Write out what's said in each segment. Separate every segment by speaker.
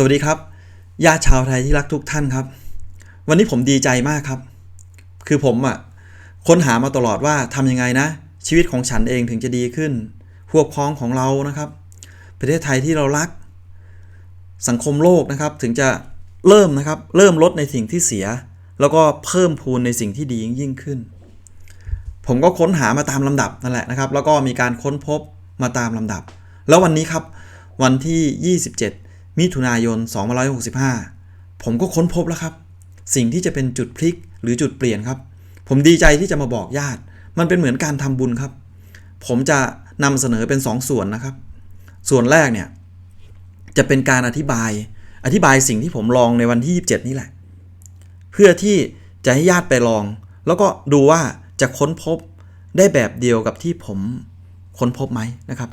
Speaker 1: สวัสดีครับญาติชาวไทยที่รักทุกท่านครับ วันนี้ผมดีใจมากครับ คือผมอะค้นหามาตลอดว่าทำยังไงนะ ชีวิตของฉันเองถึงจะดีขึ้น พวกพ้องของเรานะครับ ประเทศไทยที่เรารัก สังคมโลกนะครับ ถึงจะเริ่มนะครับ เริ่มลดในสิ่งที่เสีย แล้วก็เพิ่มพูนในสิ่งที่ดียิ่งขึ้น ผมก็ค้นหามาตามลำดับนั่นแหละนะครับ แล้วก็มีการค้นพบมาตามลำดับ แล้ววันนี้ครับ วันที่ 27 มิถุนายน 2565 ผมก็ค้นพบแล้วครับ สิ่งที่จะเป็นจุดพลิกหรือจุดเปลี่ยนครับ ผมดีใจที่จะมาบอกญาติ มันเป็นเหมือนการทำบุญครับ ผมจะนำเสนอเป็น2ส่วนนะครับ ส่วนแรกเนี่ย จะเป็นการอธิบาย อธิบายสิ่งที่ผมลองในวันที่ 27 นี่แหละ เพื่อที่จะให้ญาติไปลอง แล้วก็ดูว่าจะค้นพบได้แบบเดียวกับที่ผมค้นพบไหมนะครับ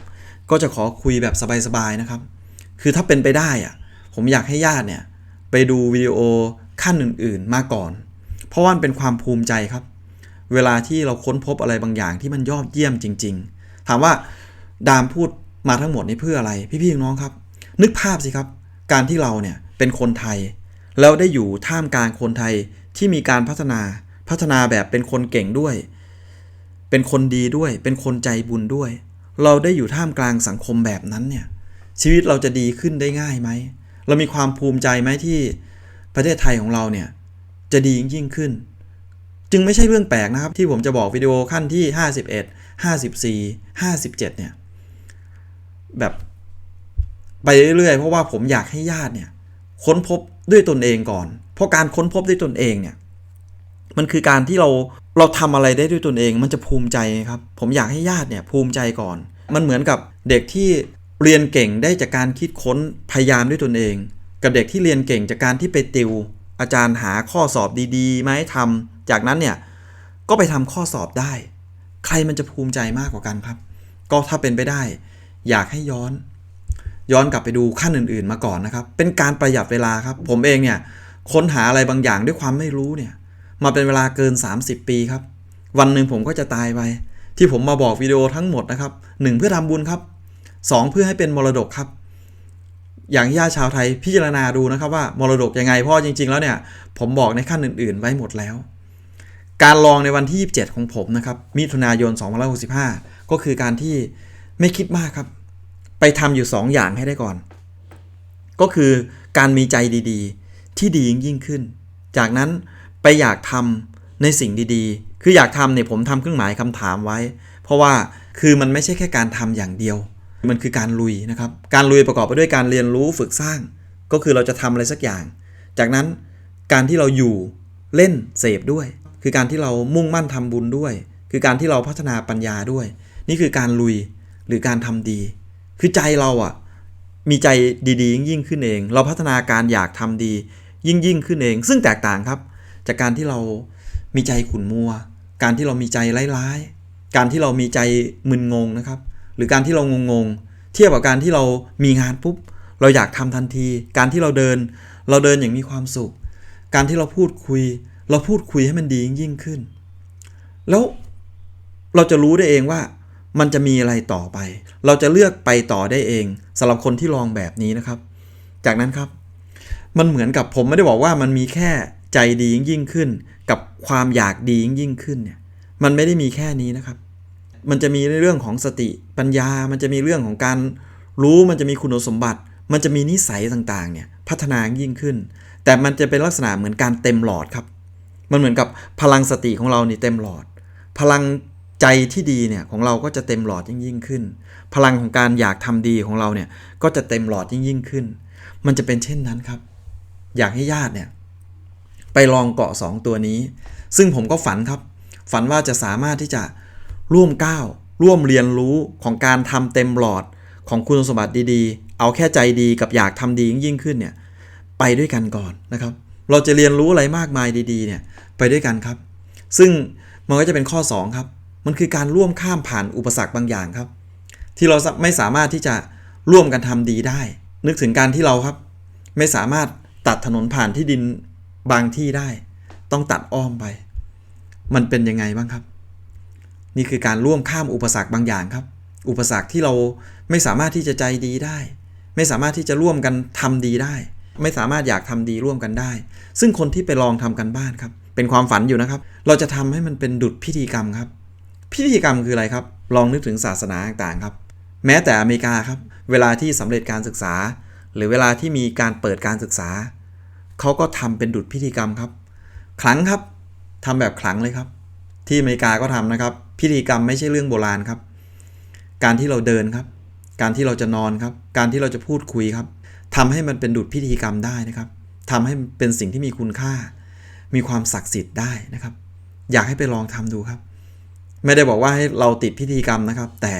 Speaker 1: ก็จะขอคุยแบบสบายๆนะครับ คือถ้าเป็นไปได้อะผมอยากให้ญาติเนี่ยไปดูวิดีโอขั้นอื่นๆมาก่อน เพราะว่ามันเป็นความภูมิใจครับ เวลาที่เราค้นพบอะไรบางอย่างที่มันยอดเยี่ยมจริง ๆ ถามว่าดามพูดมาทั้งหมดนี้เพื่ออะไร พี่ๆน้องครับ นึกภาพสิครับ การที่เราเนี่ยเป็นคนไทย แล้วได้อยู่ท่ามกลางคนไทยที่มีการพัฒนาพัฒนาแบบเป็นคนเก่งด้วย เป็นคนดีด้วย เป็นคนใจบุญด้วย เราได้อยู่ท่ามกลางสังคมแบบนั้นเนี่ย ชีวิตเราจะดีขึ้นได้ง่ายไหม เรามีความภูมิใจไหมที่ประเทศไทยของเราเนี่ยจะดียิ่งขึ้น จึงไม่ใช่เรื่องแปลกนะครับ ที่ผมจะบอกวิดีโอขั้นที่ 51 54 57 เนี่ย แบบไปเรื่อยๆ เพราะว่าผมอยากให้ญาติเนี่ยค้นพบด้วยตนเองก่อน เพราะการค้นพบด้วยตนเองเนี่ยมันคือการที่เราเราทำอะไรได้ด้วยตนเอง มันจะภูมิใจครับ ผมอยากให้ญาติเนี่ยภูมิใจก่อน มันเหมือนกับเด็กที่ เรียนเก่งได้จากการคิดค้นพยายามด้วยตนเอง กับเด็กที่เรียนเก่งจากการที่ไปติว อาจารย์หาข้อสอบดีๆมาให้ทำจากนั้นเนี่ยก็ไปทำข้อสอบได้ ใครมันจะภูมิใจมากกว่ากันครับ ก็ถ้าเป็นไปได้ อยากให้ย้อน ย้อนกลับไปดูขั้นอื่นๆมาก่อนนะครับ เป็นการประหยัดเวลาครับ ผมเองเนี่ยค้นหาอะไรบางอย่างด้วยความไม่รู้เนี่ยมาเป็นเวลาเกิน 30 ปีครับ วันหนึ่งผมก็จะตายไป ที่ผมมาบอกวิดีโอทั้งหมดนะครับ1เพื่อทำบุญครับ 2 เพื่อให้เป็นมรดกครับ อย่างญาติชาวไทยพิจารณาดูนะครับว่ามรดกยังไงเพราะจริง ๆ แล้วเนี่ยผมบอกในขั้นอื่น ๆ ไว้หมดแล้ว การลองในวันที่ 27 ของผมนะครับมิถุนายน2565 ก็คือการที่ไม่คิดมากครับ ไปทำอยู่ 2 อย่างให้ได้ก่อน ก็คือการมีใจดีๆ ที่ดียิ่งยิ่งขึ้น จากนั้นไปอยากทำในสิ่งดีๆ คืออยากทำเนี่ยผมทำเครื่องหมายคำถามไว้ เพราะว่าคือมันไม่ใช่แค่การทำอย่างเดียว มันคือการลุยนะครับ การลุยประกอบไปด้วยการเรียนรู้ฝึกสร้าง ก็คือเราจะทำอะไรสักอย่าง จากนั้นการที่เราอยู่เล่นเสพด้วย คือการที่เรามุ่งมั่นทำบุญด้วย คือการที่เราพัฒนาปัญญาด้วย นี่คือการลุยหรือการทำดี คือใจเราอะ่ะมีใจดีๆ ยิ่งขึ้นเอง เราพัฒนาการอยากทำดี ยิ่งยิ่งขึ้นเอง ซึ่งแตกต่างครับ จากการที่เรามีใจขุ่นมัว การที่เรามีใจร้ายๆ การที่เรามีใจมึนงงนะครับ หรือการที่เรางงๆเทียบกับการที่เรามีงานปุ๊บเราอยากทำทันที การที่เราเดิน เราเดินอย่างมีความสุข การที่เราพูดคุย เราพูดคุยให้มันดียิ่งขึ้น แล้วเราจะรู้ได้เองว่ามันจะมีอะไรต่อไป เราจะเลือกไปต่อได้เองสำหรับคนที่ลองแบบนี้นะครับ จากนั้นครับ มันเหมือนกับผมไม่ได้บอกว่ามันมีแค่ใจดียิ่งขึ้น กับความอยากดียิ่งขึ้นเนี่ย มันไม่ได้มีแค่นี้นะครับ มันจะมีในเรื่องของสติปัญญา มันจะมีเรื่องของการรู้มันจะมีคุณสมบัติ มันจะมีนิสัยต่างๆเนี่ยพัฒนายิ่งขึ้น แต่มันจะเป็นลักษณะเหมือนการเต็มหลอดครับ มันเหมือนกับพลังสติของเรานี่เต็มหลอด พลังใจที่ดีเนี่ยของเราก็จะเต็มหลอดยิ่งยิ่งขึ้น พลังของการอยากทำดีของเราเนี่ยก็จะเต็มหลอดยิ่งยิ่งขึ้น มันจะเป็นเช่นนั้นครับ อยากให้ญาติเนี่ยไปลองเกาะ 2 ตัวนี้ ซึ่งผมก็ฝันครับ ฝันว่าจะสามารถที่จะ ร่วมก้าวร่วมเรียนรู้ของการทำเต็มหลอดของคุณสมบัติดีๆ เอาแค่ใจดีกับอยากทำดียิ่งขึ้นเนี่ยไปด้วยกันก่อนนะครับ เราจะเรียนรู้อะไรมากมายดีๆเนี่ยไปด้วยกันครับ ซึ่งมันก็จะเป็นข้อ 2 ครับ มันคือการร่วมข้ามผ่านอุปสรรคบางอย่างครับ ที่เราไม่สามารถที่จะร่วมกันทำดีได้ นึกถึงการที่เราครับ ไม่สามารถตัดถนนผ่านที่ดินบางที่ได้ ต้องตัดอ้อมไป มันเป็นยังไงบ้างครับ นี่คือการร่วมข้ามอุปสรรคบางอย่างครับ อุปสรรคที่เราไม่สามารถที่จะใจดีได้ ไม่สามารถที่จะร่วมกันทำดีได้ ไม่สามารถอยากทำดีร่วมกันได้ ซึ่งคนที่ไปลองทำกันบ้านครับ เป็นความฝันอยู่นะครับ เราจะทำให้มันเป็นดุจพิธีกรรมครับ พิธีกรรมคืออะไรครับ ลองนึกถึงศาสนาต่างๆครับ แม้แต่อเมริกาครับ เวลาที่สำเร็จการศึกษา หรือเวลาที่มีการเปิดการศึกษาเขาก็ทำเป็นดุจพิธีกรรมครับขลังครับทำแบบขลังเลยครับ ที่อเมริกาก็ทำนะครับ พิธีกรรมไม่ใช่เรื่องโบราณครับ การที่เราเดินครับ การที่เราจะนอนครับ การที่เราจะพูดคุยครับทำให้มันเป็นดุจพิธีกรรมได้นะครับทำให้เป็นสิ่งที่มีคุณค่า มีความศักดิ์สิทธิ์ได้นะครับ อยากให้ไปลองทำดูครับ ไม่ได้บอกว่าให้เราติดพิธีกรรมนะครับ แต่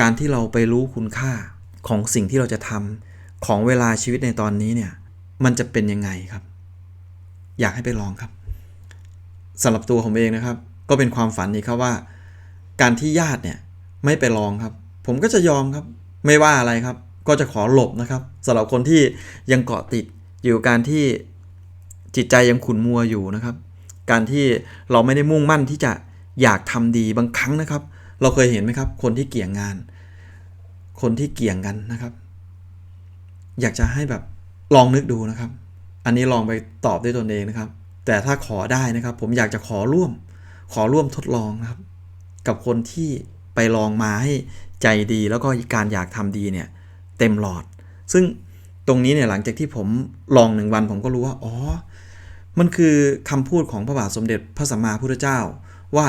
Speaker 1: การที่เราไปรู้คุณค่าของสิ่งที่เราจะทำของเวลาชีวิตในตอนนี้เนี่ย มันจะเป็นยังไงครับ อยากให้ไปลองครับ สำหรับตัวผมเองนะครับ ก็เป็นความฝันนี้ครับว่า การที่ญาติเนี่ยไม่ไปลองครับ ผมก็จะยอมครับ ไม่ว่าอะไรครับ ก็จะขอหลบนะครับสำหรับคนที่ยังเกาะติดอยู่การที่จิตใจยังขุ่นมัวอยู่นะครับ การที่เราไม่ได้มุ่งมั่นที่จะอยากทำดีบางครั้งนะครับ เราเคยเห็นไหมครับ คนที่เกี่ยงงาน คนที่เกี่ยงกันนะครับ อยากจะให้แบบลองนึกดูนะครับ อันนี้ลองไปตอบด้วยตนเองนะครับ แต่ถ้าขอได้นะครับ ผมอยากจะขอร่วม ขอร่วมทดลองนะครับ กับคนที่ไปลองมาให้ใจดีแล้วก็การอยากทำดีเนี่ย เต็มหลอด ซึ่งตรงนี้เนี่ยหลังจากที่ผมลองหนึ่งวันผมก็รู้ว่าอ๋อมันคือคำพูดของพระบาทสมเด็จพระสัมมาพุทธเจ้า ว่า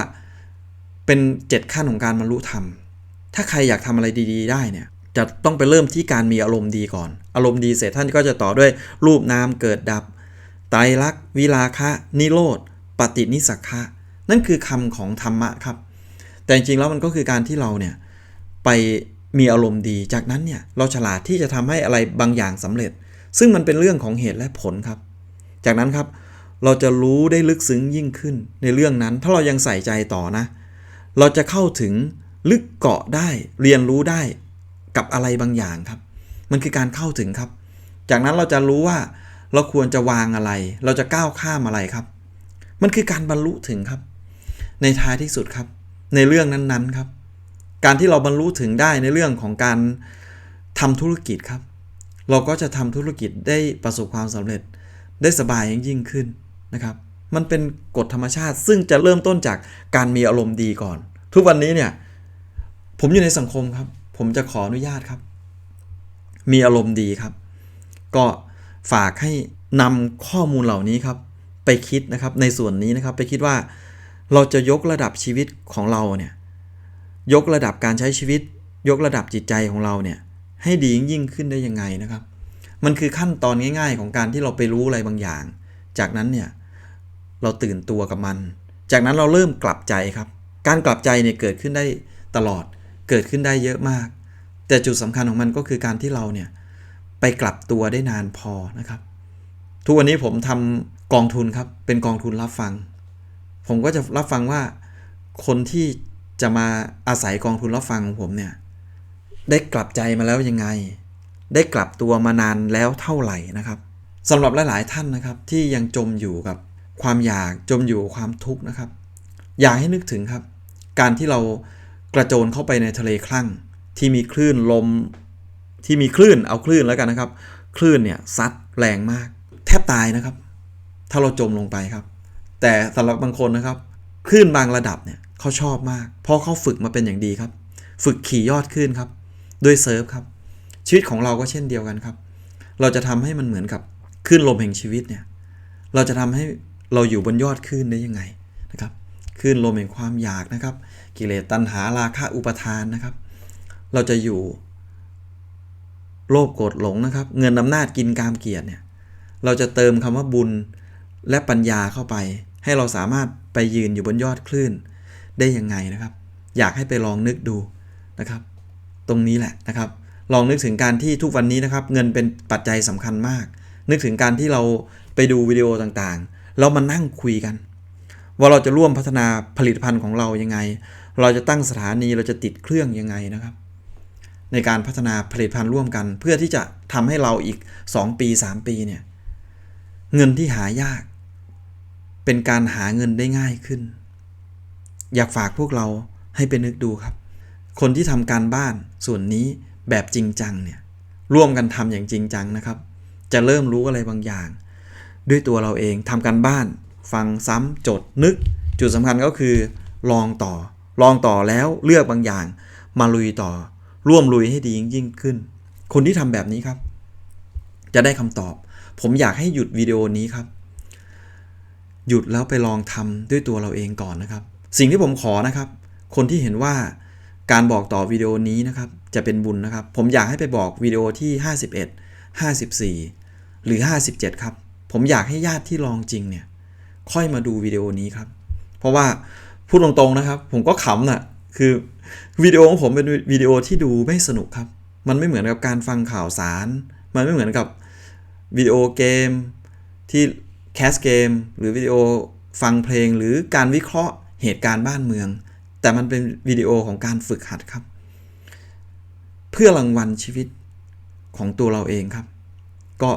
Speaker 1: เป็นเจ็ดขั้นของการบรรลุธรรม ถ้าใครอยากทำอะไรดี ๆ ได้เนี่ยจะต้องไปเริ่มที่การมีอารมณ์ดีก่อน อารมณ์ดีเสร็จท่านก็จะต่อด้วยรูปนามเกิดดับ ตรลักษณ์วิลาคะ นิโรธ ปฏินิสักคะ นั่นคือคำของธรรมะครับ แต่จริงๆแล้วมันก็คือการที่เราเนี่ยไปมีอารมณ์ดี จากนั้นเนี่ยเราฉลาดที่จะทำให้อะไรบางอย่างสำเร็จ ซึ่งมันเป็นเรื่องของเหตุและผลครับ จากนั้นครับเราจะรู้ได้ลึกซึ้งยิ่งขึ้นในเรื่องนั้น ถ้าเรายังใส่ใจต่อนะ เราจะเข้าถึงลึกเกาะได้เรียนรู้ได้กับอะไรบางอย่างครับ มันคือการเข้าถึงครับ จากนั้นเราจะรู้ว่า เราควรจะวางอะไร เราจะก้าวข้ามอะไรครับ มันคือการบรรลุถึงครับ ในท้ายที่สุดครับ ในเรื่องนั้นๆครับ การที่เราบรรลุถึงได้ในเรื่องของการทำธุรกิจครับ เราก็จะทำธุรกิจได้ประสบความสำเร็จได้สบายยิ่งขึ้นนะครับ มันเป็นกฎธรรมชาติ ซึ่งจะเริ่มต้นจากการมีอารมณ์ดีก่อน ทุกวันนี้เนี่ย ผมอยู่ในสังคมครับ ผมจะขออนุญาตครับ มีอารมณ์ดีครับ ก็ ฝากให้นำข้อมูลเหล่านี้ครับไปคิดนะครับในส่วนนี้นะครับไปคิดว่าเราจะยกระดับชีวิตของเราเนี่ยยกระดับการใช้ชีวิต ยกระดับจิตใจของเราเนี่ยให้ดียิ่งขึ้นได้ยังไงนะครับ มันคือขั้นตอนง่าย ๆ ของการที่เราไปรู้อะไรบางอย่าง จากนั้นเนี่ยเราตื่นตัวกับมัน จากนั้นเราเริ่มกลับใจครับ การกลับใจเนี่ยเกิดขึ้นได้ตลอดเกิดขึ้นได้เยอะมาก แต่จุดสำคัญของมันก็คือการที่เราเนี่ย ไปกลับตัวได้นานพอนะครับ ทุกวันนี้ผมทำกองทุนครับ เป็นกองทุนรับฟัง ผมก็จะรับฟังว่า คนที่จะมาอาศัยกองทุนรับฟังของผมเนี่ย ได้กลับใจมาแล้วยังไง ได้กลับตัวมานานแล้วเท่าไหร่นะครับสำหรับหลาย ๆ ท่านนะครับ ที่ยังจมอยู่กับความอยากจมอยู่ความทุกข์นะครับ อยากให้นึกถึงครับ การที่เรากระโจนเข้าไปในทะเลคลั่ง ที่มีคลื่นลม ที่มีคลื่นเอาคลื่นแล้วกันนะครับ คลื่นเนี่ยซัดแรงมาก แทบตายนะครับ ถ้าเราจมลงไปครับ แต่สำหรับบางคนนะครับ คลื่นบางระดับเนี่ยเขาชอบมาก เพราะเขาฝึกมาเป็นอย่างดีครับ ฝึกขี่ยอดคลื่นครับด้วยเซิร์ฟครับ ชีวิตของเราก็เช่นเดียวกันครับ เราจะทำให้มันเหมือนกับคลื่นลมแห่งชีวิตเนี่ยเราจะทำให้เราอยู่บนยอดคลื่นได้ยังไงนะครับคลื่นลมแห่งความอยากนะครับ กิเลสตัณหาราคะอุปทานนะครับ เราจะอยู่ โลภโกรธหลงนะครับ เงินอำนาจกินกามเกียรติเนี่ย เราจะเติมคำว่าบุญและปัญญาเข้าไป ให้เราสามารถไปยืนอยู่บนยอดคลื่น ได้ยังไงนะครับ อยากให้ไปลองนึกดูนะครับ ตรงนี้แหละนะครับ ลองนึกถึงการที่ทุกวันนี้นะครับ เงินเป็นปัจจัยสำคัญมาก นึกถึงการที่เราไปดูวิดีโอต่างๆเรามานั่งคุยกัน ว่าเราจะร่วมพัฒนาผลิตภัณฑ์ของเรายังไง เราจะตั้งสถานีเราจะติดเครื่องยังไงนะครับ ในการพัฒนาผลิตภัณฑ์ร่วมกัน เพื่อที่จะทำให้เราอีก 2 ปี 3 ปีเนี่ยเงินที่หายาก เป็นการหาเงินได้ง่ายขึ้น อยากฝากพวกเราให้ไปนึกดูครับ คนที่ทำการบ้านส่วนนี้แบบจริงจังเนี่ยร่วมกันทำอย่างจริงจังนะครับจจะเริ่มรู้อะไรบางอย่าง ด้วยตัวเราเองทำการบ้าน ฟังซ้ำจดนึก จุดสำคัญก็คือ ลองต่อ ลองต่อแล้วเลือกบางอย่าง มาลุยต่อ ร่วมลุยให้ดียิ่งขึ้น คนที่ทำแบบนี้ครับ จะได้คำตอบ ผมอยากให้หยุดวิดีโอนี้ครับ หยุดแล้วไปลองทำด้วยตัวเราเองก่อนนะครับ สิ่งที่ผมขอนะครับ คนที่เห็นว่าการบอกต่อวิดีโอนี้นะครับ จะเป็นบุญนะครับ ผมอยากให้ไปบอกวิดีโอที่ 51 54 หรือ 57 ครับ ผมอยากให้ญาติที่ลองจริงเนี่ย ค่อยมาดูวิดีโอนี้ครับ เพราะว่าพูดตรงๆนะครับ ผมก็ขำน่ะคือ วิดีโอของผมเป็นวิดีโอที่ดูไม่สนุกครับ มันไม่เหมือนกับการฟังข่าวสาร มันไม่เหมือนกับวิดีโอเกมที่แคสเกมหรือวิดีโอฟังเพลงหรือการวิเคราะห์เหตุการณ์บ้านเมือง แต่มันเป็นวิดีโอของการฝึกหัดครับ เพื่อรางวัลชีวิตของตัวเราเองครับ ก็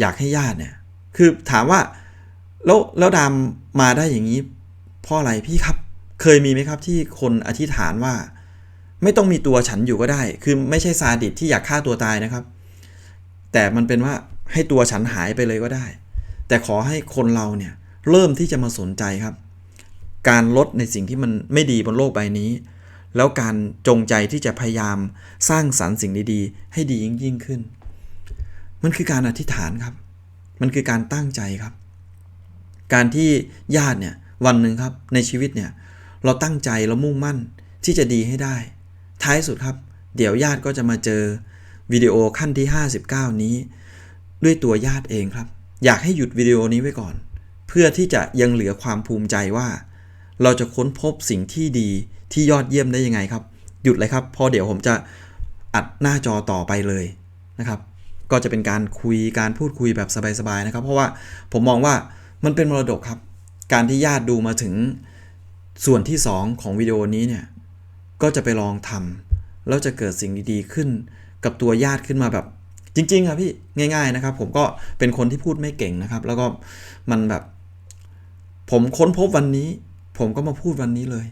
Speaker 1: อยากให้ญาติเนี่ย คือถามว่า แล้วแล้วดามมาได้อย่างนี้เพราะอะไรพี่ครับ เคยมีไหมครับที่คนอธิษฐานว่า ไม่ต้องมีตัวฉันอยู่ก็ได้ คือไม่ใช่ซาดิสที่อยากฆ่าตัวตายนะครับ แต่มันเป็นว่าให้ตัวฉันหายไปเลยก็ได้ แต่ขอให้คนเราเนี่ยเริ่มที่จะมาสนใจครับ การลดในสิ่งที่มันไม่ดีบนโลกใบนี้ แล้วการจงใจที่จะพยายามสร้างสรรค์สิ่งดีๆ ให้ดียิ่งยิ่งขึ้น มันคือการอธิษฐานครับ มันคือการตั้งใจครับ การที่ญาติเนี่ยวันหนึ่งครับในชีวิตเนี่ย เราตั้งใจเรามุ่งมั่นที่จะดีให้ได้ ท้ายสุดครับ เดี๋ยวญาติก็จะมาเจอวิดีโอขั้นที่ 59 นี้ ด้วยตัวญาติเองครับ อยากให้หยุดวิดีโอนี้ไว้ก่อน เพื่อที่จะยังเหลือความภูมิใจว่า เราจะค้นพบสิ่งที่ดีที่ยอดเยี่ยมได้ยังไงครับ หยุดเลยครับพอเดี๋ยวผมจะอัดหน้าจอต่อไปเลยนะครับ ก็จะเป็นการคุยการพูดคุยแบบสบายๆนะครับ เพราะว่าผมมองว่ามันเป็นมรดกครับ การที่ญาติดูมาถึง ส่วนที่ 2 ของวิดีโอนี้เนี่ย ก็จะไปลองทำแล้วจะเกิดสิ่งดีๆขึ้น กับตัวญาติขึ้นมาแบบ จริงๆครับพี่ง่าย ๆนะครับ ผมก็เป็นคนที่พูดไม่เก่งนะครับ แล้วก็มันแบบ ผมค้นพบวันนี้ ผมก็มาพูดวันนี้เลย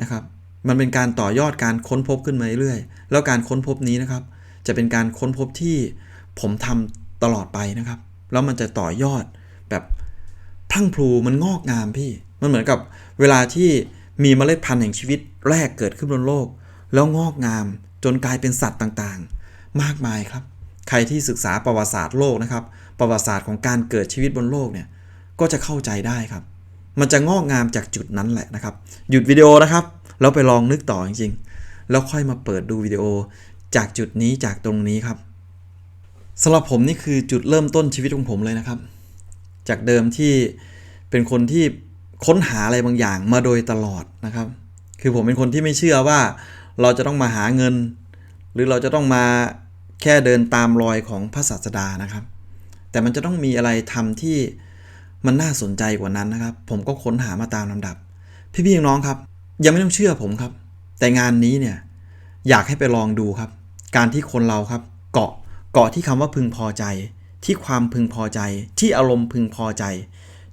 Speaker 1: นะครับ มันเป็นการต่อยอดการค้นพบขึ้นมาเรื่อยๆแล้วการค้นพบนี้นะครับ จะเป็นการค้นพบที่ผมทำตลอดไปนะครับ แล้วมันจะต่อยอดแบบพรั่งพลูมันงอกงามพี่ มันเหมือนกับเวลาที่มีเมล็ดพันธุ์แห่งชีวิตแรกเกิดขึ้นบนโลก แล้วงอกงามจนกลายเป็นสัตว์ต่างๆ มากมายครับ ใครที่ศึกษาประวัติศาสตร์โลกนะครับ ประวัติศาสตร์ของการเกิดชีวิตบนโลกเนี่ยก็จะเข้าใจได้ครับ มันจะงอกงามจากจุดนั้นแหละนะครับ หยุดวิดีโอนะครับ แล้วไปลองนึกต่อจริงๆ แล้วค่อยมาเปิดดูวิดีโอจากจุดนี้จากตรงนี้ครับสำหรับผมนี่คือจุดเริ่มต้นชีวิตของผมเลยนะครับ จากเดิมที่เป็นคนที่ ค้นหาอะไรบางอย่างมาโดยตลอดนะครับ คือผมเป็นคนที่ไม่เชื่อว่าเราจะต้องมาหาเงิน หรือเราจะต้องมาแค่เดินตามรอยของพระศาสดานะครับ แต่มันจะต้องมีอะไรทำที่มันน่าสนใจกว่านั้นนะครับ ผมก็ค้นหามาตามลำดับ พี่ๆน้องๆครับ ยังไม่ต้องเชื่อผมครับ แต่งานนี้เนี่ยอยากให้ไปลองดูครับ การที่คนเราครับ เกาะเกาะที่คำว่าพึงพอใจ ที่ความพึงพอใจ ที่อารมณ์พึงพอใจ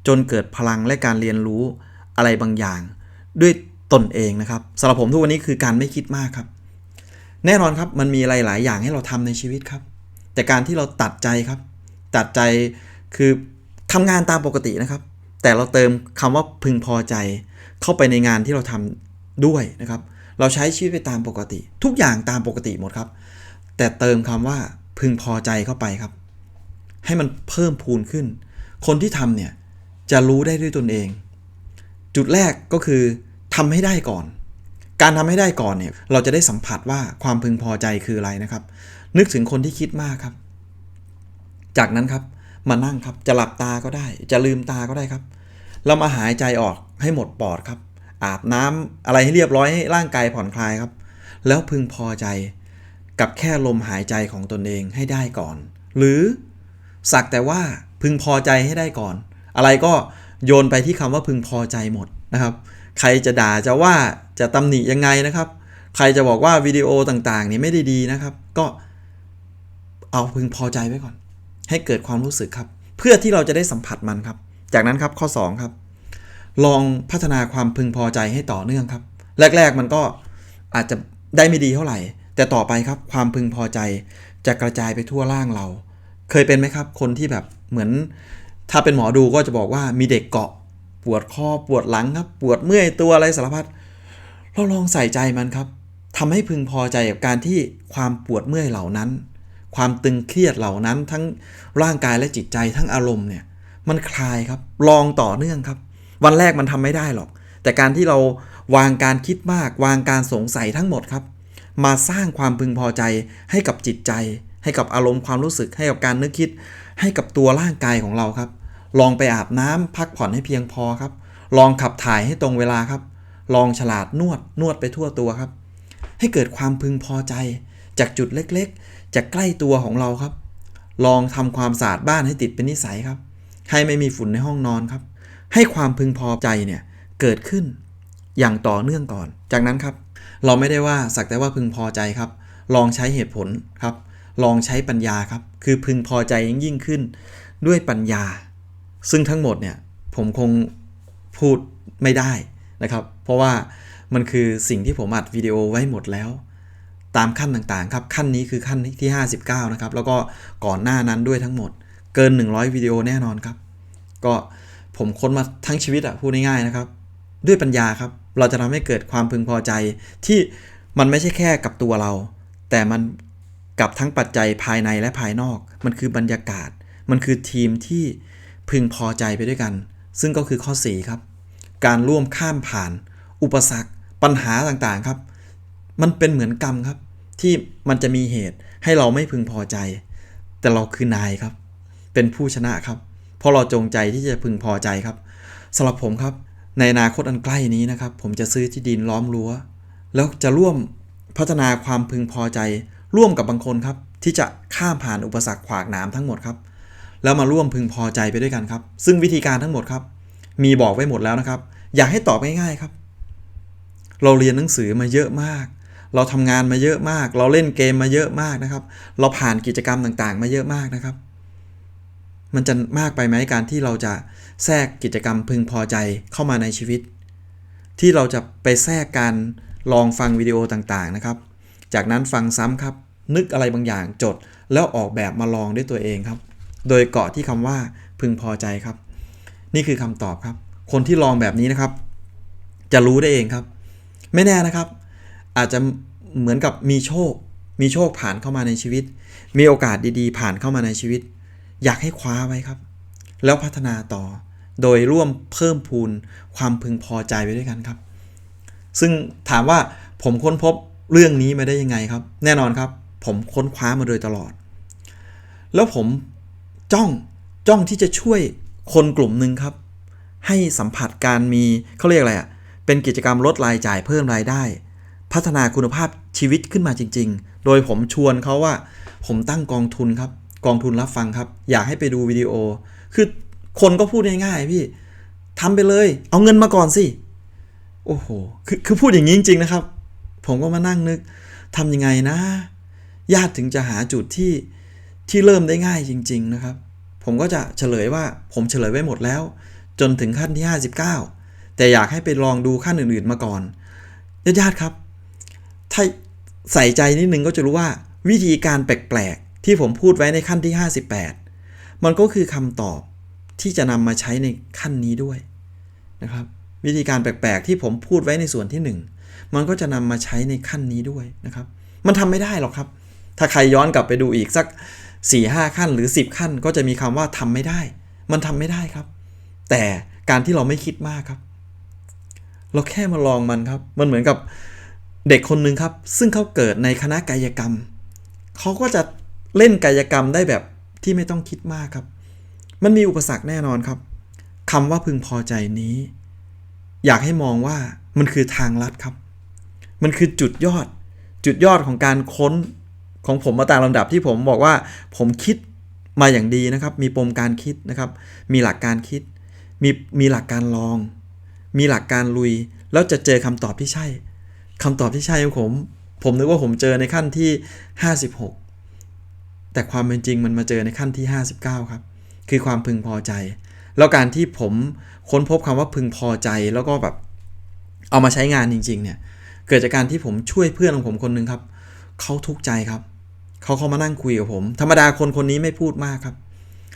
Speaker 1: จนเกิดพลังและการเรียนรู้อะไรบางอย่าง ด้วยตนเองนะครับสำหรับผมทุกวันนี้คือการไม่คิดมากครับ แน่นอนครับมันมีอะไรหลายอย่างให้เราทำในชีวิตครับ แต่การที่เราตัดใจครับ ตัดใจคือทำงานตามปกตินะครับ แต่เราเติมคำว่าพึงพอใจ เข้าไปในงานที่เราทำด้วยนะครับ เราใช้ชีวิตไปตามปกติ ทุกอย่างตามปกติหมดครับ แต่เติมคำว่าพึงพอใจเข้าไปครับ ให้มันเพิ่มพูนขึ้น คนที่ทำเนี่ย จะรู้ได้ด้วยตนเอง จุดแรกก็คือทำให้ได้ก่อน การทำให้ได้ก่อนเนี่ยเราจะได้สัมผัสว่าความพึงพอใจคืออะไรนะครับ นึกถึงคนที่คิดมากครับ จากนั้นครับมานั่งครับจะหลับตาก็ได้ จะลืมตาก็ได้ครับ เรามาหายใจออกให้หมดปอดครับ อาบน้ำอะไรให้เรียบร้อยให้ร่างกายผ่อนคลายครับ แล้วพึงพอใจกับแค่ลมหายใจของตนเองให้ได้ก่อน หรือสักแต่ว่าพึงพอใจให้ได้ก่อน อะไรก็โยนไปที่คำว่าพึงพอใจหมดนะครับ ใครจะด่าจะว่าจะตำหนิยังไงนะครับ ใครจะบอกว่าวิดีโอต่างๆนี่ไม่ได้ดีนะครับ ก็เอาพึงพอใจไว้ก่อน ให้เกิดความรู้สึกครับ เพื่อที่เราจะได้สัมผัสมันครับ จากนั้นครับข้อ 2 ครับ ลองพัฒนาความพึงพอใจให้ต่อเนื่องครับ แรก ๆ มันก็อาจจะได้ไม่ดีเท่าไหร่ แต่ต่อไปครับความพึงพอใจจะกระจายไปทั่วร่างเรา เคยเป็นไหมครับ คนที่แบบเหมือน ถ้าเป็นหมอดูก็จะบอกว่ามีเด็กเกาะ ปวดคอปวดหลังครับ ปวดเมื่อยตัวอะไรสารพัดเราลองใส่ใจมันครับทำให้พึงพอใจกับการที่ความปวดเมื่อยเหล่านั้น ความตึงเครียดเหล่านั้นทั้งร่างกายและจิตใจทั้งอารมณ์เนี่ยมันคลายครับ ลองต่อเนื่องครับ วันแรกมันทำไม่ได้หรอก แต่การที่เราวางการคิดมาก วางการสงสัยทั้งหมดครับ มาสร้างความพึงพอใจให้กับจิตใจ ให้กับอารมณ์ความรู้สึกให้กับการนึกคิด ให้กับตัวร่างกายของเราครับ ลองไปอาบน้ำพักผ่อนให้เพียงพอครับ ลองขับถ่ายให้ตรงเวลาครับ ลองฉลาดนวดนวดไปทั่วตัวครับ ให้เกิดความพึงพอใจ จากจุดเล็กๆ จากใกล้ตัวของเราครับ ลองทำความสะอาดบ้านให้ติดเป็นนิสัยครับ ให้ไม่มีฝุ่นในห้องนอนครับ ให้ความพึงพอใจเนี่ยเกิดขึ้นอย่างต่อเนื่องก่อน จากนั้นครับ เราไม่ได้ว่าสักแต่ว่าพึงพอใจครับ ลองใช้เหตุผลครับ ลองใช้ปัญญาครับ คือพึงพอใจยิ่งยิ่งขึ้นด้วยปัญญา ซึ่งทั้งหมดเนี่ยผมคงพูดไม่ได้นะครับ เพราะว่ามันคือสิ่งที่ผมอัดวิดีโอไว้หมดแล้ว ตามขั้นต่างๆครับ ขั้นนี้คือขั้นที่ 59 นะครับ แล้วก็ก่อนหน้านั้นด้วยทั้งหมด เกิน 100 วิดีโอแน่นอนครับ ก็ผมค้นมาทั้งชีวิตอะพูดง่ายๆนะครับ ด้วยปัญญาครับ เราจะทำให้เกิดความพึงพอใจที่มันไม่ใช่แค่กับตัวเรา แต่มัน กับทั้งปัจจัยภายในและภายนอก มันคือบรรยากาศ มันคือทีมที่พึงพอใจไปด้วยกัน ซึ่งก็คือข้อ 4 ครับ การร่วมข้ามผ่าน อุปสรรค ปัญหาต่างๆครับ มันเป็นเหมือนกรรมครับ ที่มันจะมีเหตุให้เราไม่พึงพอใจ แต่เราคือนายครับ เป็นผู้ชนะครับเพราะเราจงใจที่จะพึงพอใจครับสำหรับผมครับ ในอนาคตอันใกล้นี้นะครับ ผมจะซื้อที่ดินล้อมรั้ว แล้วจะร่วมพัฒนาความพึงพอใจ ร่วมกับบางคนครับที่จะข้ามผ่านอุปสรรคขวากหนามทั้งหมดครับแล้วมาร่วมพึงพอใจไปด้วยกันครับ ซึ่งวิธีการทั้งหมดครับ มีบอกไว้หมดแล้วนะครับ อยากให้ตอบง่ายๆครับ เราเรียนหนังสือมาเยอะมาก เราทำงานมาเยอะมาก เราเล่นเกมมาเยอะมากนะครับ เราผ่านกิจกรรมต่างๆ มาเยอะมากนะครับ มันจะมากไปไหมการที่เราจะแทรกกิจกรรมพึงพอใจเข้ามาในชีวิต ที่เราจะไปแทรกการลองฟังวิดีโอต่างๆนะครับ จากนั้นฟังซ้ำครับ นึกอะไรบางอย่างจด แล้วออกแบบมาลองด้วยตัวเองครับ โดยเกาะที่คำว่าพึงพอใจครับ นี่คือคำตอบครับ คนที่ลองแบบนี้นะครับ จะรู้ได้เองครับ ไม่แน่นะครับ อาจจะเหมือนกับมีโชค มีโชคผ่านเข้ามาในชีวิต มีโอกาสดีๆ ผ่านเข้ามาในชีวิต อยากให้คว้าไว้ครับ แล้วพัฒนาต่อ โดยร่วมเพิ่มพูนความพึงพอใจไปด้วยกันครับ ซึ่งถามว่าผมค้นพบเรื่องนี้มาได้ยังไงครับ แน่นอนครับ ผมค้นคว้ามาโดยตลอด แล้วผมจ้องจ้องที่จะช่วยคนกลุ่มหนึ่งครับ ให้สัมผัสการมีเขาเรียกอะไรอะ่ะเป็นกิจกรรมลดรายจ่ายเพิ่มรายได้ พัฒนาคุณภาพชีวิตขึ้นมาจริง ๆ โดยผมชวนเขาว่า ผมตั้งกองทุนครับ กองทุนรับฟังครับ อยากให้ไปดูวิดีโอ คือคนก็พูดง่ายๆพี่ทำไปเลย เอาเงินมาก่อนสิ โอ้โห คือคือพูดอย่างนี้จริง ๆ นะครับ ผมก็มานั่งนึกทำยังไงนะ ญาติถึงจะหาจุดที่ที่เริ่มได้ง่ายจริง ๆ นะครับ ผมก็จะเฉลยว่าผมเฉลยไว้หมดแล้ว จนถึงขั้นที่ 59 แต่อยากให้ไปลองดูขั้นอื่นๆมาก่อนญาติครับ ถ้าใส่ใจนิดนึงก็จะรู้ว่า วิธีการแปลกๆที่ผมพูดไว้ในขั้นที่ 58 มันก็คือคำตอบที่จะนำมาใช้ในขั้นนี้ด้วยนะครับ วิธีการแปลกๆที่ผมพูดไว้ในส่วนที่ 1 มันก็จะนำมาใช้ในขั้นนี้ด้วยนะครับ มันทำไม่ได้หรอกครับ ถ้าใครย้อนกลับไปดูอีกสัก 4 5 ขั้นหรือ 10 ขั้น ก็จะมีคำว่าทำไม่ได้ มันทำไม่ได้ครับ แต่การที่เราไม่คิดมากครับ เราแค่มาลองมันครับ มันเหมือนกับเด็กคนหนึ่งครับ ซึ่งเขาเกิดในคณะกายกรรม เขาก็จะเล่นกายกรรมได้แบบที่ไม่ต้องคิดมากครับ มันมีอุปสรรคแน่นอนครับคำว่าพึงพอใจนี้ อยากให้มองว่ามันคือทางลัดครับ มันคือจุดยอด จุดยอดของการค้น ของผมมาตามลำดับที่ผมบอกว่าผมคิดมาอย่างดีนะครับ มีปมการคิดนะครับ มีหลักการคิด มีมีหลักการลอง มีหลักการลุย แล้วจะเจอคำตอบที่ใช่คำตอบที่ใช่ของผม ผมนึกว่าผมเจอในขั้นที่ 56 แต่ความเป็นจริงมันมาเจอในขั้นที่ 59 ครับ คือความพึงพอใจ แล้วการที่ผมค้นพบคำว่าพึงพอใจแล้วก็แบบเอามาใช้งานจริง ๆ เนี่ย เกิดจากการที่ผมช่วยเพื่อนของผมคนหนึ่งครับ เขาทุกข์ใจครับ เขาเข้ามานั่งคุยกับผม ธรรมดาคนคนนี้ไม่พูดมากครับ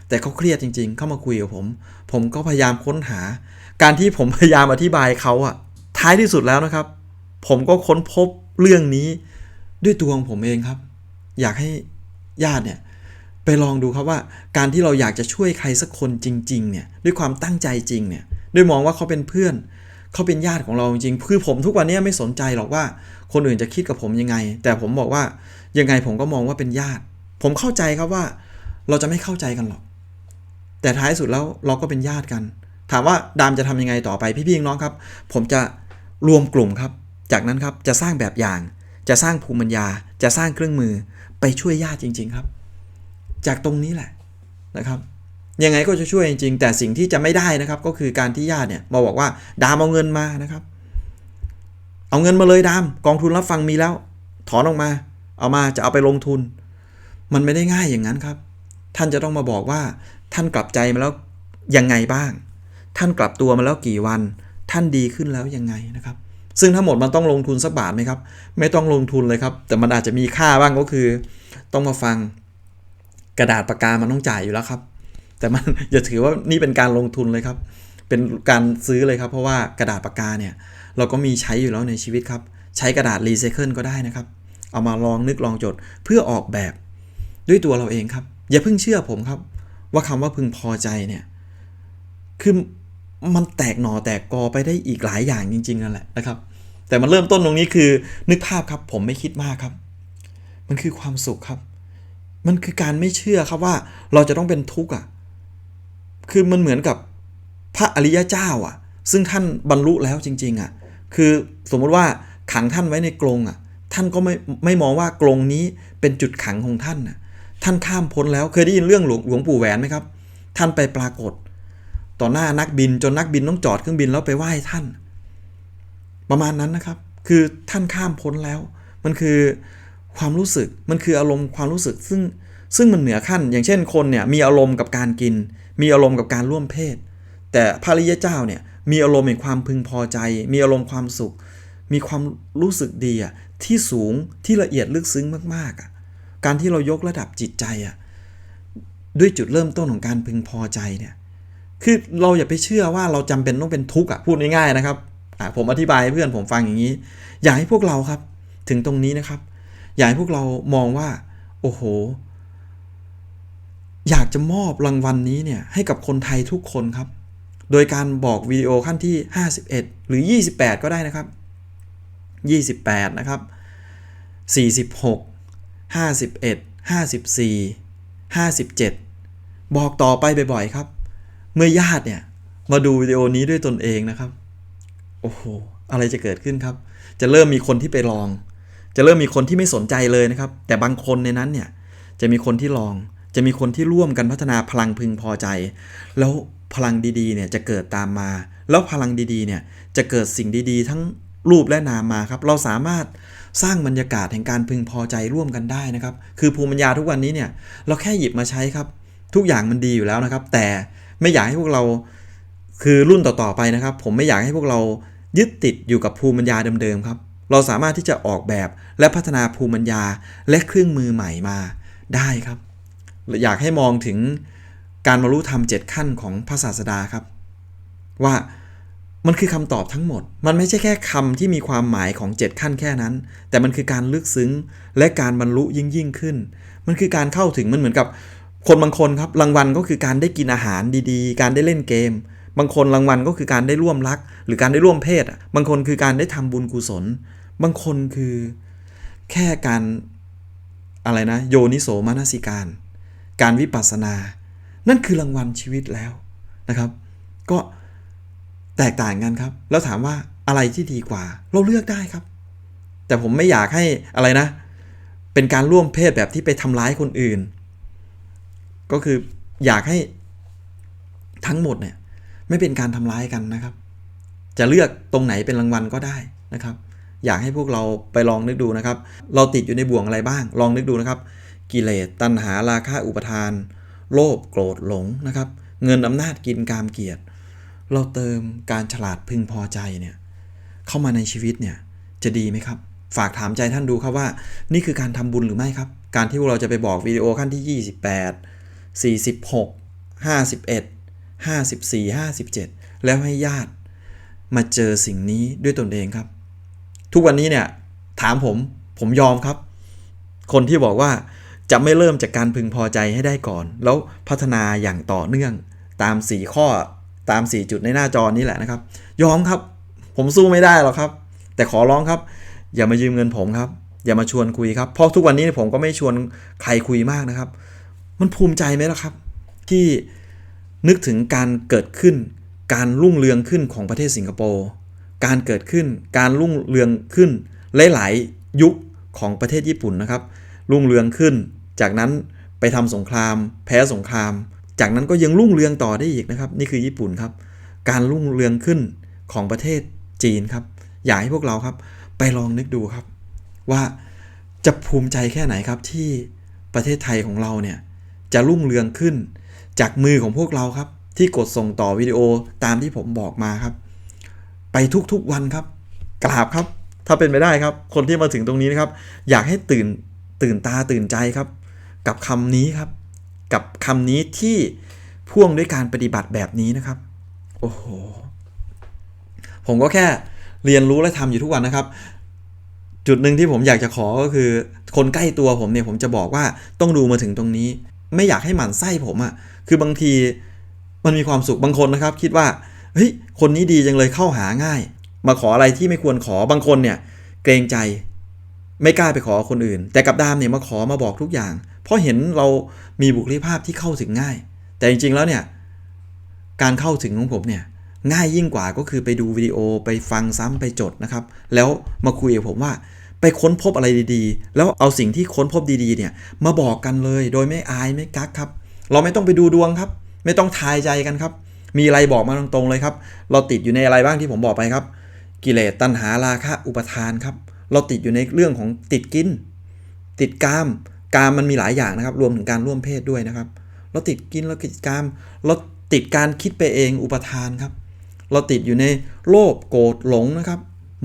Speaker 1: แต่เขาเครียดจริง ๆ เข้ามาคุยกับผม ผมก็พยายามค้นหา การที่ผมพยายามอธิบายเขาอะท้ายที่สุดแล้วนะครับ ผมก็ค้นพบเรื่องนี้ด้วยตัวของผมเองครับ อยากให้ญาติเนี่ยไปลองดูครับว่า การที่เราอยากจะช่วยใครสักคนจริง ๆ เนี่ย ด้วยความตั้งใจจริงเนี่ยด้วยมองว่าเขาเป็นเพื่อนเขาเป็นญาติของเราจริงๆคือผมทุกวันนี้ไม่สนใจหรอกว่า คนอื่นจะคิดกับผมยังไง แต่ผมบอกว่า ยังไงผมก็มองว่าเป็นญาติ ผมเข้าใจครับว่าเราจะไม่เข้าใจกันหรอก แต่ท้ายสุดแล้วเราก็เป็นญาติกัน ถามว่าดามจะทำยังไงต่อไปพี่ๆน้องครับ ผมจะรวมกลุ่มครับ จากนั้นครับจะสร้างแบบอย่าง จะสร้างภูมิปัญญา จะสร้างเครื่องมือไปช่วยญาติจริง ๆครับ จากตรงนี้แหละนะครับยังไงก็จะช่วยจริงๆแต่สิ่งที่จะไม่ได้นะครับ ก็คือการที่ญาติเนี่ยมาบอกว่า ดามเอาเงินมานะครับ เอาเงินมาเลยดาม กองทุนรับฟังมีแล้ว ถอนออกมา เอามาจะเอาไปลงทุน มันไม่ได้ง่ายอย่างนั้นครับ ท่านจะต้องมาบอกว่า ท่านกลับใจมาแล้วยังไงบ้าง ท่านกลับตัวมาแล้วกี่วัน ท่านดีขึ้นแล้วยังไงนะครับ ซึ่งทั้งหมดมันต้องลงทุนสักบาทไหมครับ ไม่ต้องลงทุนเลยครับ แต่มันอาจจะมีค่าบ้างก็คือ ต้องมาฟังกระดาษปากกามันต้องจ่ายอยู่แล้วครับ แต่มันอย่าถือว่านี่เป็นการลงทุนเลยครับ เป็นการซื้อเลยครับ เพราะว่ากระดาษปากกาเนี่ย เราก็มีใช้อยู่แล้วในชีวิตครับ ใช้กระดาษรีไซเคิลก็ได้นะครับ เอามาลองนึกลองจดเพื่อออกแบบด้วยตัวเราเองครับ อย่าเพิ่งเชื่อผมครับ ว่าคำว่าพึงพอใจเนี่ยคือมันแตกหน่อแตกกอไปได้อีกหลายอย่างจริงๆนั่นแหละนะครับ แต่มันเริ่มต้นตรงนี้คือนึกภาพครับผมไม่คิดมากครับ มันคือความสุขครับ มันคือการไม่เชื่อครับว่าเราจะต้องเป็นทุกข์อะคือมันเหมือนกับพระอริยเจ้าอะ ซึ่งท่านบรรลุแล้วจริง ๆ อะ คือสมมติว่าขังท่านไว้ในกรงอะ ท่านก็ไม่ไม่มองว่ากรงนี้เป็นจุดขังของท่านนะท่านข้ามพ้นแล้วเคยได้ยินเรื่องหลวงหลวงปู่แหวนไหมครับ ท่านไปปรากฏ ต่อหน้านักบินจนนักบินต้องจอดเครื่องบินแล้วไปไหว้ท่าน ประมาณนั้นนะครับ คือท่านข้ามพ้นแล้ว มันคือความรู้สึกมันคืออารมณ์ความรู้สึกซึ่งซึ่งมันเหนือขั้น อย่างเช่นคนเนี่ยมีอารมณ์กับการกิน มีอารมณ์กับการร่วมเพศ แต่พระริยเจ้าเนี่ยมีอารมณ์แห่งความพึงพอใจ มีอารมณ์ความสุข มีความรู้สึกดีอะ ที่สูงที่ละเอียดลึกซึ้งมากๆอะการที่เรายกระดับจิตใจอะด้วยจุดเริ่มต้นของการพึงพอใจเนี่ยคือเราอย่าไปเชื่อว่าเราจำเป็นต้องเป็นทุกข์อะพูดง่ายๆนะครับผมอธิบายให้เพื่อนผมฟังอย่างนี้ อยากให้พวกเราครับ ถึงตรงนี้นะครับ อยากให้พวกเรามองว่า โอ้โห อยากจะมอบรางวัลนนี้เนี่ยให้กับคนไทยทุกคนครับ โดยการบอกวิดีโอขั้นที่ 51 หรือ 28 ก็ได้นะครับ 28 นะครับ 46 51 54 57 บอกต่อไปบ่อยๆครับ เมื่อญาติเนี่ยมาดูวิดีโอนี้ด้วยตนเองนะครับ โอ้โห อะไรจะเกิดขึ้นครับ จะเริ่มมีคนที่ไปลอง จะเริ่มมีคนที่ไม่สนใจเลยนะครับ แต่บางคนในนั้นเนี่ย จะมีคนที่ลอง จะมีคนที่ร่วมกันพัฒนาพลังพึงพอใจ แล้วพลังดีๆเนี่ยจะเกิดตามมา แล้วพลังดีๆเนี่ยจะเกิดสิ่งดีๆ ทั้ง รูปและนามมาครับ เราสามารถสร้างบรรยากาศแห่งการพึงพอใจร่วมกันได้นะครับ คือภูมิปัญญาทุกวันนี้เนี่ยเราแค่หยิบมาใช้ครับ ทุกอย่างมันดีอยู่แล้วนะครับ แต่ไม่อยากให้พวกเราคือรุ่นต่อๆไปนะครับ ผมไม่อยากให้พวกเรายึดติดอยู่กับภูมิปัญญาเดิมๆครับ เราสามารถที่จะออกแบบและพัฒนาภูมิปัญญาและเครื่องมือใหม่มาได้ครับ อยากให้มองถึงการบรรลุธรรมเจ็ดขั้นของพระศาสดาครับ ว่า มันคือคำตอบทั้งหมด มันไม่ใช่แค่คำที่มีความหมายของ 7 ขั้นแค่นั้น แต่มันคือการลึกซึ้งและการบรรลุยิ่งยิ่งขึ้น มันคือการเข้าถึงมันเหมือนกับ คนบางคนครับรางวัลก็คือการได้กินอาหารดีๆ การได้เล่นเกม บางคนรางวัลก็คือการได้ร่วมรัก หรือการได้ร่วมเพศ บางคนคือการได้ทำบุญกุศล บางคนคือแค่การอะไรนะ โยนิโสมนสิการ การวิปัสสนา นั่นคือรางวัลชีวิตแล้วนะครับ ก็ แตกต่างกันครับ แล้วถามว่าอะไรที่ดีกว่า เราเลือกได้ครับ แต่ผมไม่อยากให้อะไรนะ เป็นการร่วมเพศแบบที่ไปทำร้ายคนอื่น ก็คืออยากให้ทั้งหมดเนี่ยไม่เป็นการทำร้ายกันนะครับ จะเลือกตรงไหนเป็นรางวัลก็ได้นะครับ อยากให้พวกเราไปลองนึกดูนะครับ เราติดอยู่ในบ่วงอะไรบ้าง ลองนึกดูนะครับ กิเลสตัณหาราคะอุปทาน โลภโกรธหลงนะครับ เงินอำนาจกินกามเกียรติ เราเติมการฉลาดพึงพอใจเนี่ยเข้ามาในชีวิตเนี่ยจะดีไหมครับ ฝากถามใจท่านดูครับว่า นี่คือการทำบุญหรือไม่ครับ การที่พวกเราจะไปบอกวิดีโอขั้นที่ 28 46 51 54 57 แล้วให้ญาติมาเจอสิ่งนี้ด้วยตนเองครับ ทุกวันนี้เนี่ยถามผมผมยอมครับ คนที่บอกว่าจะไม่เริ่มจากการพึงพอใจให้ได้ก่อน แล้วพัฒนาอย่างต่อเนื่องตาม 4 ข้อ ตาม 4 จุดในหน้าจอนี้แหละนะครับ ยอมครับ ผมสู้ไม่ได้หรอกครับ แต่ขอร้องครับ อย่ามายืมเงินผมครับ อย่ามาชวนคุยครับ เพราะทุกวันนี้ผมก็ไม่ชวนใครคุยมากนะครับ มันภูมิใจไหมล่ะครับ ที่นึกถึงการเกิดขึ้น การรุ่งเรืองขึ้นของประเทศสิงคโปร์การเกิดขึ้น การรุ่งเรืองขึ้นหลายๆยุคของประเทศญี่ปุ่นนะครับ รุ่งเรืองขึ้น จากนั้นไปทำสงคราม แพ้สงคราม จากนั้นก็ยังรุ่งเรืองต่อได้อีกนะครับ นี่คือญี่ปุ่นครับ การรุ่งเรืองขึ้นของประเทศจีนครับ อยากให้พวกเราครับ ไปลองนึกดูครับ ว่าจะภูมิใจแค่ไหนครับที่ประเทศไทยของเราเนี่ยจะรุ่งเรืองขึ้น จากมือของพวกเราครับ ที่กดส่งต่อวิดีโอตามที่ผมบอกมาครับ ไปทุกๆวันครับ กราบครับ ถ้าเป็นไปได้ครับ คนที่มาถึงตรงนี้นะครับ อยากให้ตื่นตื่นตาตื่นใจครับ กับคำนี้ครับ กับคำนี้ที่พ่วงด้วยการปฏิบัติแบบนี้นะครับ โอ้โห ผมก็แค่เรียนรู้และทำอยู่ทุกวันนะครับ จุดหนึ่งที่ผมอยากจะขอก็คือ คนใกล้ตัวผมเนี่ยผมจะบอกว่าต้องดูมาถึงตรงนี้ ไม่อยากให้หมั่นไส้ผมอะ่ะคือบางทีมันมีความสุขบางคนนะครับ คิดว่าเฮ้ยคนนี้ดีจังเลยเข้าหาง่าย มาขออะไรที่ไม่ควรขอบางคนเนี่ย เกรงใจ ไม่กล้าไปขอคนอื่น แต่กับดามเนี่ยมาขอมาบอกทุกอย่าง เพราะเห็นเรามีบุคลิกภาพที่เข้าถึงง่าย แต่จริงๆแล้วเนี่ยการเข้าถึงของผมเนี่ยง่ายยิ่งกว่าก็คือไปดูวิดีโอไปฟังซ้ำไปจดนะครับ แล้วมาคุยกับผมว่า ไปค้นพบอะไรดีๆ แล้วเอาสิ่งที่ค้นพบดีๆเนี่ยมาบอกกันเลยโดยไม่อายไม่กักครับ เราไม่ต้องไปดูดวงครับ ไม่ต้องทายใจกันครับ มีอะไรบอกมาตรงๆเลยครับ เราติดอยู่ในอะไรบ้างที่ผมบอกไปครับ กิเลสตัณหาราคะอุปทานครับ เราติดอยู่ในเรื่องของติดกิน ติดกาม กามมันมีหลายอย่างนะครับ รวมถึงการร่วมเพศด้วยนะครับ เราติดกินเราติดกามเราติดการคิดไปเองอุปทานครับ เราติดอยู่ในโลภโกรธหลงนะครับ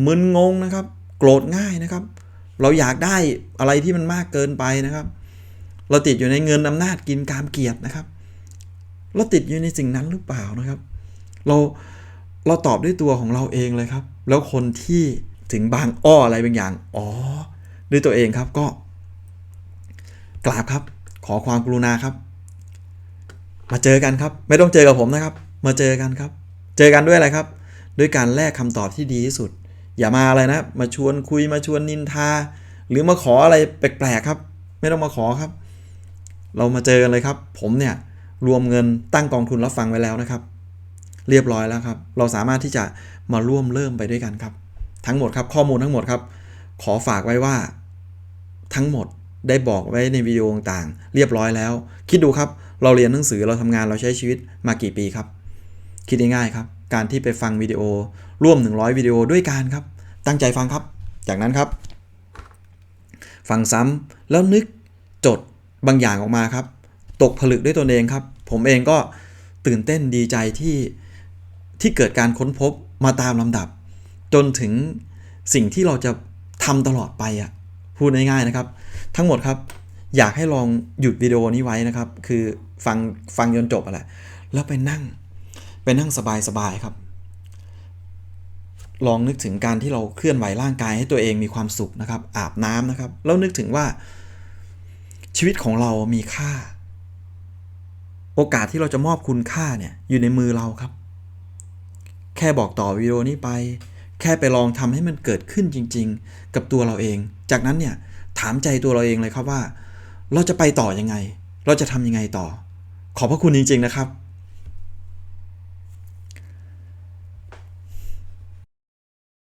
Speaker 1: มึนงงนะครับ โกรธง่ายนะครับ เราอยากได้อะไรที่มันมากเกินไปนะครับ เราติดอยู่ในเงินอำนาจกินกามเกียรตินะครับ เราติดอยู่ในสิ่งนั้นหรือเปล่านะครับ เราเราตอบด้วยตัวของเราเองเลยครับ แล้วคนที่ถึงบางอ้ออะไรบางอย่าง อ๋อ ด้วยตัวเองครับก็ กราบครับ ขอความกรุณาครับ มาเจอกันครับ ไม่ต้องเจอกับผมนะครับ มาเจอกันครับ เจอกันด้วยอะไรครับ ด้วยการแลกคำตอบที่ดีที่สุด อย่ามาอะไรนะ มาชวนคุยมาชวนนินทา หรือมาขออะไรแปลกๆครับ ไม่ต้องมาขอครับ เรามาเจอกันเลยครับ ผมเนี่ยรวมเงินตั้งกองทุนรับฟังไว้แล้วนะครับ เรียบร้อยแล้วครับ เราสามารถที่จะมาร่วมเริ่มไปด้วยกันครับ ทั้งหมดครับข้อมูลทั้งหมดครับ ขอฝากไว้ว่า ทั้งหมด ได้บอกไว้ในวิดีโอต่างๆ เรียบร้อยแล้ว คิดดูครับ เราเรียนหนังสือเราทำงานเราใช้ชีวิตมากี่ปีครับ คิดง่ายๆครับ การที่ไปฟังวิดีโอร่วม 100 วิดีโอด้วยกันครับ ตั้งใจฟังครับ จากนั้นครับ ฟังซ้ำแล้วนึกจดบางอย่างออกมาครับ ตกผลึกด้วยตนเองครับ ผมเองก็ตื่นเต้นดีใจที่ที่เกิดการค้นพบมาตามลำดับ จนถึงสิ่งที่เราจะทำตลอดไปอะ พูดง่ายๆนะครับ ทั้งหมดครับ อยากให้ลองหยุดวิดีโอนี้ไว้นะครับ คือฟังฟังจนจบอะแหละแล้วไปนั่ง ไปนั่งสบายๆครับ ลองนึกถึงการที่เราเคลื่อนไหวร่างกายให้ตัวเองมีความสุขนะครับ อาบน้ำนะครับ แล้วนึกถึงว่า ชีวิตของเรามีค่า โอกาสที่เราจะมอบคุณค่าเนี่ยอยู่ในมือเราครับ แค่บอกต่อวิดีโอนี้ไป แค่ไปลองทำให้มันเกิดขึ้นจริง ๆ กับตัวเราเอง จากนั้นเนี่ยถามใจตัวเราเองเลยครับว่า เราจะไปต่อยังไง เราจะทำยังไงต่อ ขอบพระคุณจริง ๆ นะครับ